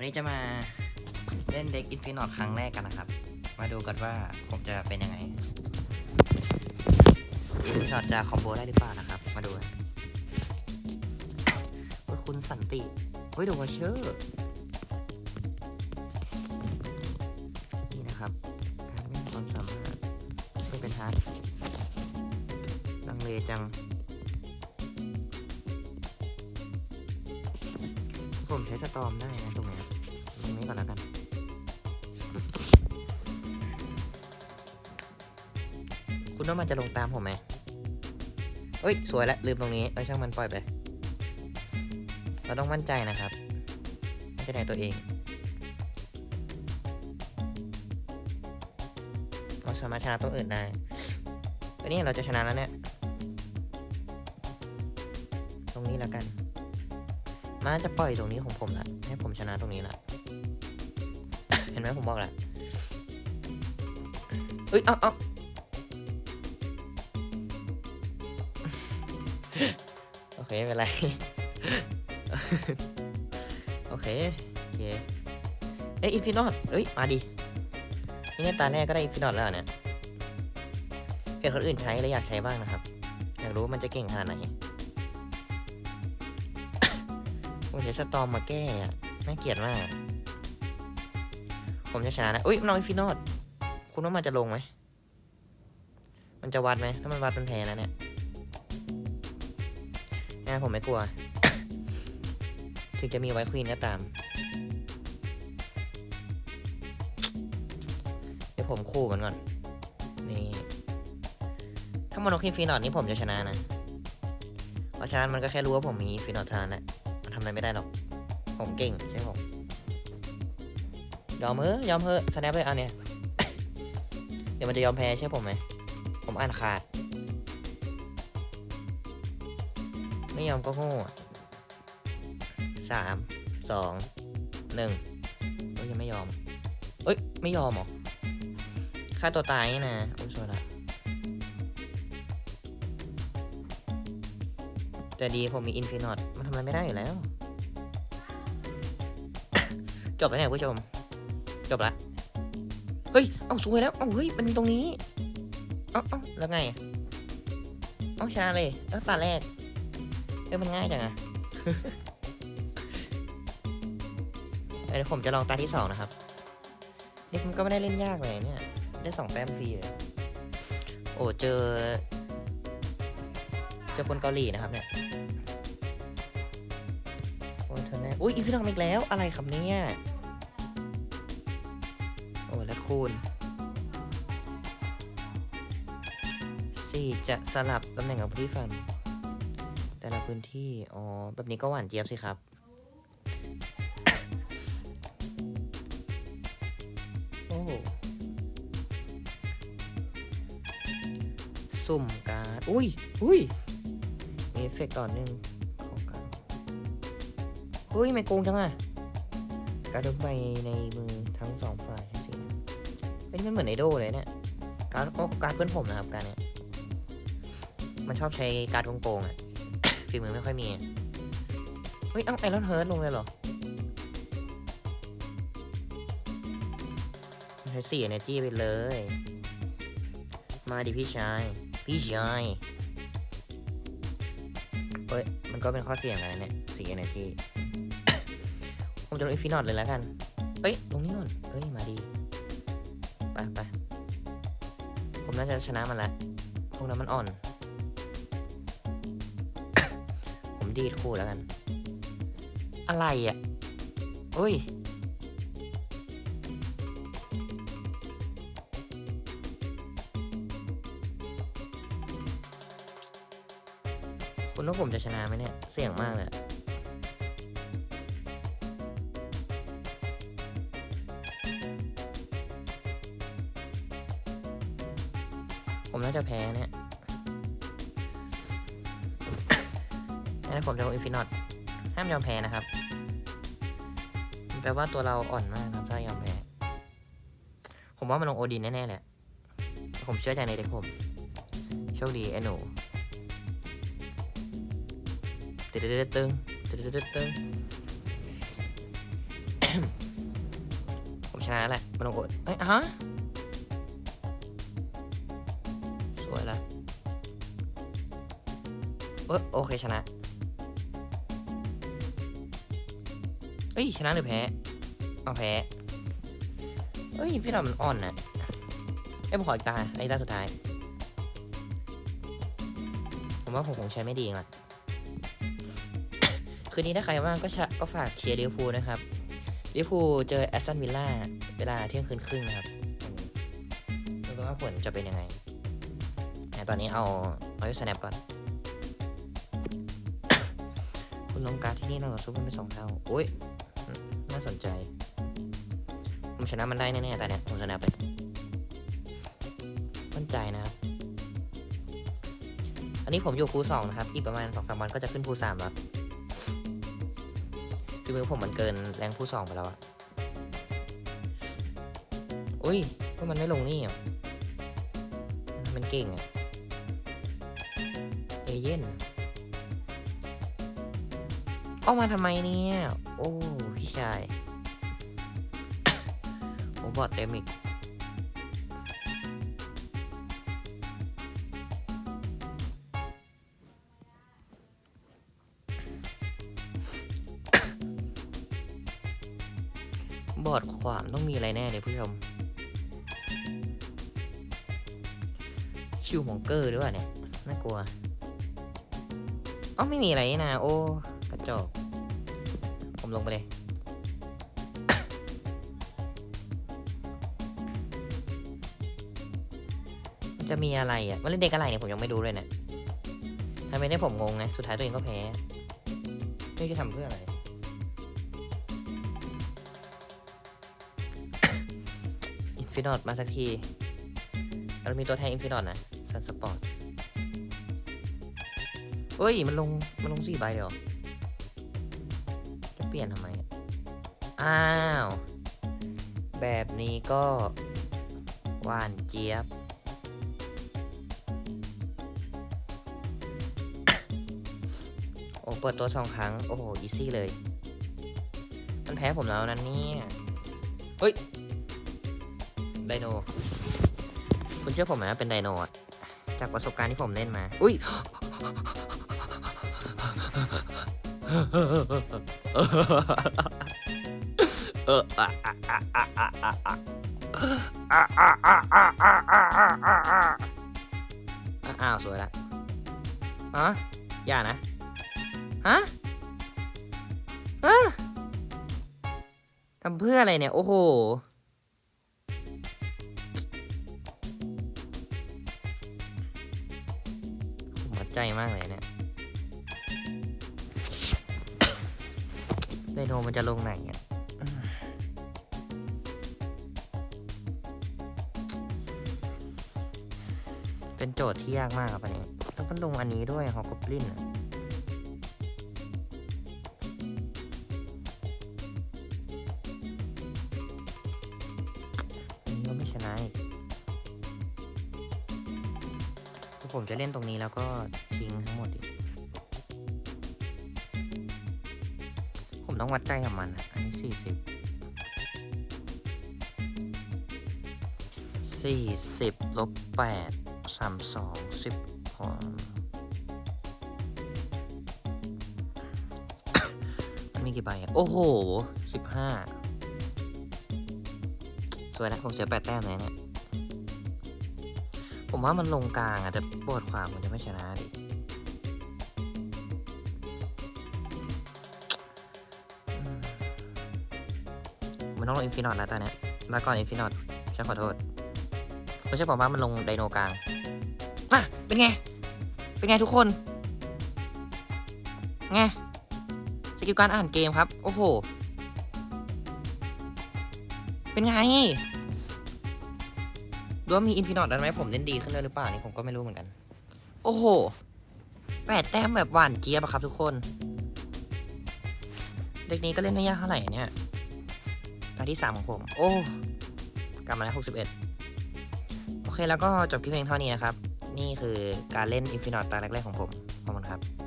วันนี้จะมาเล่นเด็กอินฟินอตครั้งแรกกันนะครับ มาดูกันว่าผมจะเป็นยังไง อินฟินอตจะคอมโบได้หรือเปล่านะครับ มาดูกันคุณสันติเฮ้ยเดวอเชอร์นี่นะครับการเล่นความสามารถไม่เป็นฮาร์ดลังเลจัง ผมใช้สตอมได้นะตรงนี้ รงนี้ก่อนแล้วกันคุณว่ามันจะลงตามผมไหมเอ้ย สวยแล้วลืมตรงนี้เอ้ยช่างมันปล่อยไป เราต้องมั่นใจนะครับ มั่นใจในตัวเองเราสามารถชนะตัวอื่นได้ตอนนี้เราจะชนะแล้วเนี่ย ตรงนี้แล้วกันมันน่าจะปล่อยตรงนี้ของผมละให้ผมชนะตรงนี้ละ ห็นไหมผมบอกแล้วเอ้ย เอาเอาโอเค ไม่เป็นไร โอเค โอเค เอ้ยอินฟินอตเอ้ย มาดินี่ในตาแรกก็ได้อินฟินอตแล้วเหรอเนี่ยเห็นคนอื่นใช้แล้วอยากใช้บ้างนะครับ อยากรู้ว่ามันจะเก่งขนาดไหนผมใช้สตอมมาแก้อะน่าเกลียดมาก ผมจะชนะนะอุ้ยน้อยฟินอดคุณว่ามันจะลงไหม มันจะวัดไหม ถ้ามันวัดเป็นแพ้นะเนี่ยนะผมไม่กลัว ถึงจะมีไวท์ควีนก็ตาม เดี๋ยวผมคู่มันก่อน นี่ ถ้ามันโอเคฟินอดนี่ผมจะชนะนะ เพราะฉะนั้นมันก็แค่รู้ว่าผมมีฟินอดเทานั้นแหละมันทำอะไรไม่ได้หรอก ผมเก่งใช่ผม ยอมเฮ้ยอมเฮ้สแนปเลยเอาเนี่ย เดี๋ยวมันจะยอมแพ้ใช่ผมไหม ผมอ่านขาด ไม่ยอมก็โง่สาม สอง หนึ่งเอ้ยยังไม่ยอม เอ้ย ไม่ยอมหรอฆ่าตัวตายนี่นะโอ้ยสวยละแต่ดีผมมีอินฟินอตมันทำอะไรไม่ได้อยู่แล้ว จบแล้วเนี่ยผู้ชม จบละ เฮ้ย เอาสวยแล้ว เอาเฮ้ย มันมีตรงนี้ เอาเอาแล้วไง เอาชนะเลยแล้วตาแรก เอ้ยมันง่ายจังอะเดี๋ยวผมจะลองตาที่สองนะครับนี่มันก็ไม่ได้เล่นยากเลยเนี่ย ได้สองแต้มฟรีเลย โอ้เจอ เจอคนเกาหลีนะครับเนี่ยโอ้เธอแน่อุ้ยอีฟินอมอีกแล้ว อะไรครับเนี่ย คูณสี่จะสลับตำแหน่งกับพื้นที่ฟัน แต่ละพื้นที่ อ๋อ แบบนี้ก็หวานเจี๊ยบสิครับโอ้สุ่มการ์ด อุ้ยอุ้ยมีเอฟเฟกต์ต่อเนื่องของการเฮ้ย ไม่โกงจังอะการดใบในมือทั้งสอง เป็นมันเหมือนไอโดเลยเนี่ย การดโอ้การดเพื่อนผมนะครับการเนี่ยมันชอบใช้การดโกงๆอะฝีมือไม่ค่อยมีเฮ้ย เอ้าไอรอนเฮิร์ตลงเลยเหรอใช้สี่ energy ไปเลย มาดิพี่ชาย พี่ชายเฮ้ย มันก็เป็นข้อเสียงกันะเนี่ยสี energy ผมจะลงอินฟินอตเลยแล้วกัน เอ้ยลงนี่ ไปไปผมน่าจะชนะมันแล้วพวกนั้นมันอ่อน ผมดีดคู่แล้วกัน อะไรอะเอ้ยคุณว่าผมจะชนะไหมเนี่ย เสี่ยงมากเลย จะแพ้เนี่ยงั้นผมจะลงอินฟินอตห้ามยอมแพ้นะครับ แปลว่าตัวเราอ่อนมากครับถ้ายอมแพ้ ผมว่ามันลงโอดินแน่ๆแหละ ผมเชื่อใจในเด็กผม โชคดีไอ้หนูตึ๊ดตึ๊ดตึ๊งตึ๊ดตึ๊ดตึ๊งชนะแหละม่ต้องกดเอ้ยฮะ เออโอเคชนะ เอ้ยชนะหรือแพ้เอาแพ้เอ้ยฟินอลมันอ่อนนะเอ้ยผมขออีกตาอีตาสุดท้าย ผมว่าผมคงใช้ไม่ดีเองละคืนนี้ถ้าใครว่างก็ชะก็ฝากเชียร์ลิเวอร์พูลนะครับลิเวอร์พูลเจอแอสตันวิลล่าเวลาเที่ยงคืนครึ่งนะครับดูว่าผลจะเป็นยังไงแต่ตอนนี้เอาเอาสแนปก่อน คุณลงการที่นี่เราสู้กันไปสองเท่าโอ้ย น่าสนใจ ผมชนะมันได้แน่ๆแต่เนี้ยผมชนะไป มั่นใจนะครับ อันนี้ผมอยู่ภูสองนะครับ อีกประมาณสองสามวันก็จะขึ้นภูสามแล้วคือมือผมมันเกินแรงภูสองไปแล้วอะอุ้ยก็มันไม่ลงนี่อะมันเก่งอะเอเย่น ออกมาทำไมเนี่ย โอ้พี่ชาย โอ้บอดเต็มอีกบอร์ดขวางต้องมีอะไรแน่เลยผู้ชม คิวมองเกอร์ด้วยวะเนี่ย น่ากลัวอ๋อไม่มีอะไรนี่นะโอ้ กระจอก ผมลงไปเลยมันจะมีอะไรอะมันเล่นเด็กอะไรเนี่ยผมยังไม่ดูเลยเนี่ยทำไมได้ผมงงไง สุดท้ายตัวเองก็แพ้ไม่รู้จะทำเพื่ออะไร อินฟินอตมาสักที เรามีตัวแทนอินฟินอตนะซันสปอร์ตเฮ้ย มันลง มันลงสี่ใบเดียวจะเป ลี่ยนทำไม อ้าว แบบนี้ก็หวานเจี๊ยบ โอ้เปิดตัวสองครั้ง โอ้โห อีซี่เลย มันแพ้ผมแล้วนั่นเนี่ย เฮ้ย ไดโน คุณเชื่อผมไหมว่าเป็นไดโนอะจากประสบการณ์ที่ผมเล่นมา อุ้ย เอออะอะอะอะอะอะอะอะอะอะอะอะอะอะอะอะอ้าวสวยละอ๋ออย่านะฮะฮะทำเพื่ออะไรเนี่ย โอ้โหผมวัดใจมากเลยเนี่ย ไดโนมันจะลงไหนอะเป็นโจทย์ที่ยากมากครับอันนี้แล้วมันลงอันนี้ด้วยฮอกกบลินอะอันนี้ก็ไม่ชนะอีกผมจะเล่นตรงนี้แล้วก็ทิ้งทั้ ต้องวัดใจกับมันอะอันนี้สี่สิบสี่สิบลบแปดสามสองสิบหอมมันมีกี่ใบอะโอ้โหสิบห้าสวยนะผมเสียแปดแต้มเลยเนี่ย ผมว่ามันลงกลางอะแต่ปวดขวามันจะไม่ชนะดิ ต้องลงอินฟินอตแล้วตอนนี้ยแล้วก่อนอินฟินอตฉันขอโทษไม่ใช่ผมว่ามันลงไดโนกลางน่ะเป็นไง เป็นไงทุกคน ไง สกิลการอ่านเกมครับ โอ้โห เป็นไงดูว่ามีอินฟินอตได้ไหมผมเล่นดีขึ้นเลยหรือเปล่านี่ผมก็ไม่รู้เหมือนกัน โอ้โหแปดแต้มแบบหวานเจี๊ยบอะครับทุกคน เด็กนี้ก็เล่นไม่ยากเท่าไหร่เนี่ย ตาที่สามของผม โอ้กลับมาแล้วหกสิบเอ็ดโอเคแล้วก็จบคลิปเพลงเท่านี้นะครับ นี่คือการเล่นอินฟินอตตาแรกๆของผม ขอบคุณครับ